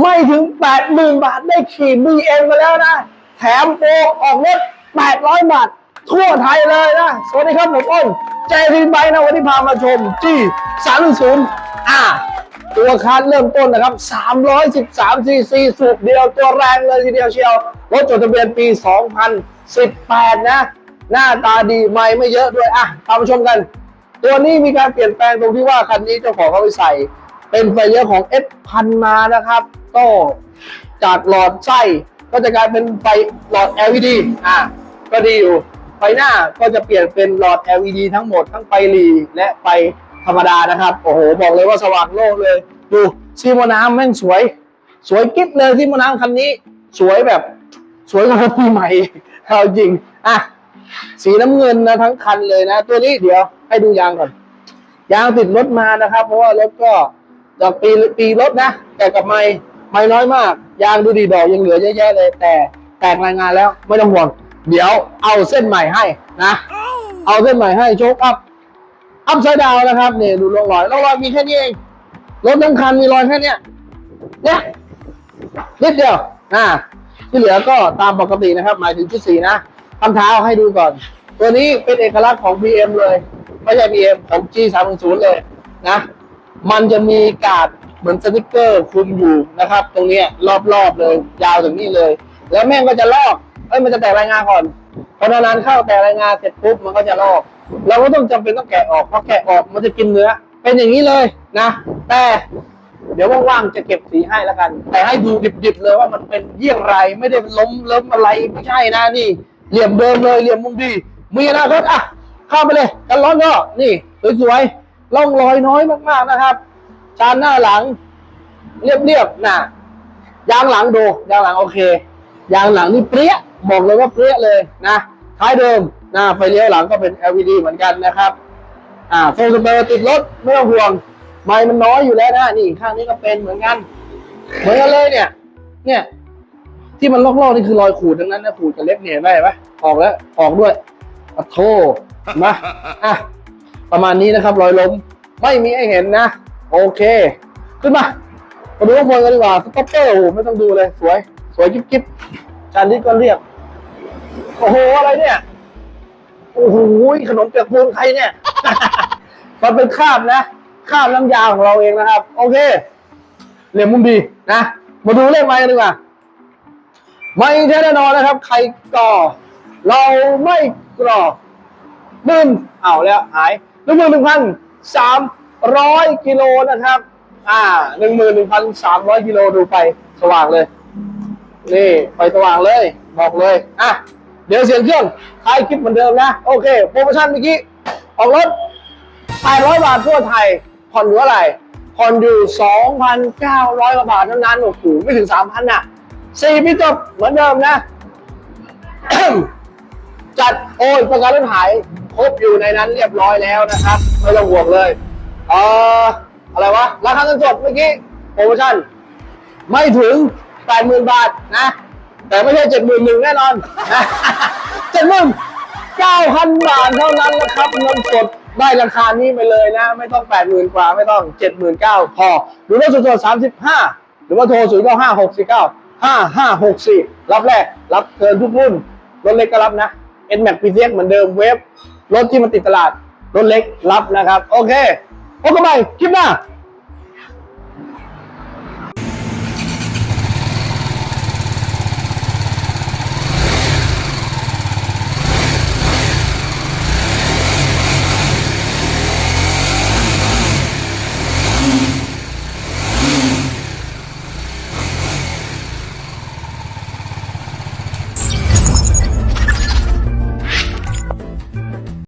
ไม่ถึง 80,000 บาทได้ขี่ BM มาแล้วนะ แถมโปรออกรถ 800 บาท ทั่วไทยเลยนะ สวัสดีครับ ผมอ้นใจรีไบนะ วันนี้พามาชมที่310อ่าตัวคันเริ่มต้นนะครับ 313ซีซีสูบเดียวตัวแรงเลยทีเดียวเชียว รถจดทะเบียนปี 2018 นะ หน้าตาดีไม่ไม่เยอะด้วย อะตามมาชมกัน ตัวนี้มีการเปลี่ยนแปลงตรงที่ว่าคันนี้เจ้าของเขาไปใส่ เป็นไฟเลี้ยวของ S พันมานะครับ ก็จากหลอดไส้ก็จะกลายเป็นไฟหลอด LED อะก็ดีอยู่ ไฟหน้าก็จะเปลี่ยนเป็นหลอด LED ทั้งหมดทั้งไฟหลีและไฟธรรมดานะครับ โอ้โห บอกเลยว่าสว่างโล่เลย ดูซีโมน้ำแม่งสวย สวยกิ๊บเลยซีโมน้ำคันนี้ สวยแบบสวยกว่ารถปีใหม่เอาจริง อะ สีน้ำเงินนะทั้งคันเลยนะ ตัวนี้เดี๋ยวให้ดูยางก่อน ยางติดรถมานะครับ เพราะว่ารถก็ จากปีปีรถนะ แต่กับไม่ไม่น้อยมาก ยางดูดีดอกยังเหลือเยอะแยะเลย แต่แตกรายงานแล้วไม่ต้องห่วง เดี๋ยวเอาเส้นใหม่ให้นะ เอาเส้นใหม่ให้โชคอัพอัพไซด์ดาวนะครับเนี่ยดูร่องรอยร่องรอยมีแค่นี้เองรถทั้งคันมีรอยแค่เนี้ยเนี่ยนิดเดียวอ่าที่เหลือก็ตามปกตินะครับ หมายถึงชุดสีนะทำเท้าให้ดูก่อน ตัวนี้เป็นเอกลักษณ์ของ BM เลย ไม่ใช่ BM ของ G310 เลยนะ มันจะมีกาดเหมือนสติกเกอร์คลุมอยู่นะครับ ตรงนี้รอบๆเลย ยาวถึงนี่เลย แล้วแม่งก็จะลอกเอ้ยมันจะแตกรายงานก่อนพอนานๆเข้าแตกรายงานเสร็จปุ๊บมันก็จะลอก เราก็ต้องจำเป็นต้องแกะออกเพราะแกะออกมันจะกินเนื้อ เป็นอย่างนี้เลยนะ แต่เดี๋ยวว่างๆจะเก็บสีให้แล้วกัน แต่ให้ดูดิบๆเลยว่ามันเป็นเยี่ยงไรไม่ได้ล้มเล้มอะไรไม่ใช่นะนี่ เหลี่ยมเดิมเลยเหลี่ยมมุมดีมีอนาคตอะเข้าไปเลยกันร้อนก็นี่สวยๆ ร่องรอยน้อยมากๆนะครับชานหน้าหลัง เรียบๆนะยางหลังดูยางหลังโอเค ยางหลังนี่เปรี้ยบอกเลยว่าเปรี้ยเลยนะท้ายเดิมนะไฟเลี้ยวหลังก็เป็น LED เหมือนกันนะครับ อ่าโฟล์สเปอร์ติดรถไม่ต้องห่วง ไม้มันน้อยอยู่แล้วนะนี่ข้างนี้ก็เป็นเหมือนกัน เหมือนกันเลยเนี่ย เนี่ยที่มันลอกๆนี่คือรอยขูดทั้งนั้นนะขูดกับเล็บเนี่ยเห็นไหมเห็นไหมออกแล้วออกด้วยอโทมาอะ ประมาณนี้นะครับรอยล้มไม่มีให้เห็นนะ โอเค ขึ้นมามาดูข้างบนกันดีกว่าสต็อปเปอร์โอ้ไม่ต้องดูเลยสวย สวยจิ๊บจิ๊บจานนี้ก็เรียบโอ้โห อะไรเนี่ย โอ้โหขนมเปียกปูนใครเนี่ย มันเป็นคาบนะคาบน้ำยาของเราเองนะครับ โอเคเหลี่ยมมุมดีนะ มาดูเลขไม้กันดีกว่าไม่แท้แน่นอนนะครับ ใครก่อ เราไม่กรอกหนึ่งเอาแล้วหาย นึ่งหมื่นหนึ่งพันสามร้อยกิโลนะครับ อ่าหนึ่งหมื่นหนึ่งพันสามร้อยกิโลดูไปสว่างเลย นี่ไฟสว่างเลย บอกเลย อะ เดี๋ยวเสียงเครื่องท้ายคลิปเหมือนเดิมนะ โอเค โปรโมชั่นเมื่อกี้ ออกรถ800บาททั่วไทย ผ่อนอยู่เท่าไหร่ผ่อนอยู่2,900กว่าบาทเท่านั้นโอ้โหไม่ถึง3,000น่ะสี่ปีจบเหมือนเดิมนะ จัดโอนประกันรถหาย ครบอยู่ในนั้นเรียบร้อยแล้วนะครับไม่ต้องห่วงเลยเอ่ออะไรวะราคาเงินสดเมื่อกี้โปรโมชั่นไม่ถึง 80,000 บาทนะ แต่ไม่ใช่ 71,000แน่นอนนะ79,000บาทเท่านั้นแหละครับเงินสดได้ราคานี้ไปเลยนะ ไม่ต้อง 80,000 กว่าไม่ต้อง 79,000 พอหรือว่าสดๆ35 หรือว่าโทร 0 9 5 6 4 9 5 5 6 4 รับแรก รับเกินทุกรุ่นรถเล็กก็รับนะ n m a x p t x เหมือนเดิมเวฟ รถที่มันติดตลาดรถเล็กรับนะครับ โอเคพบกันใหม่คลิปหน้า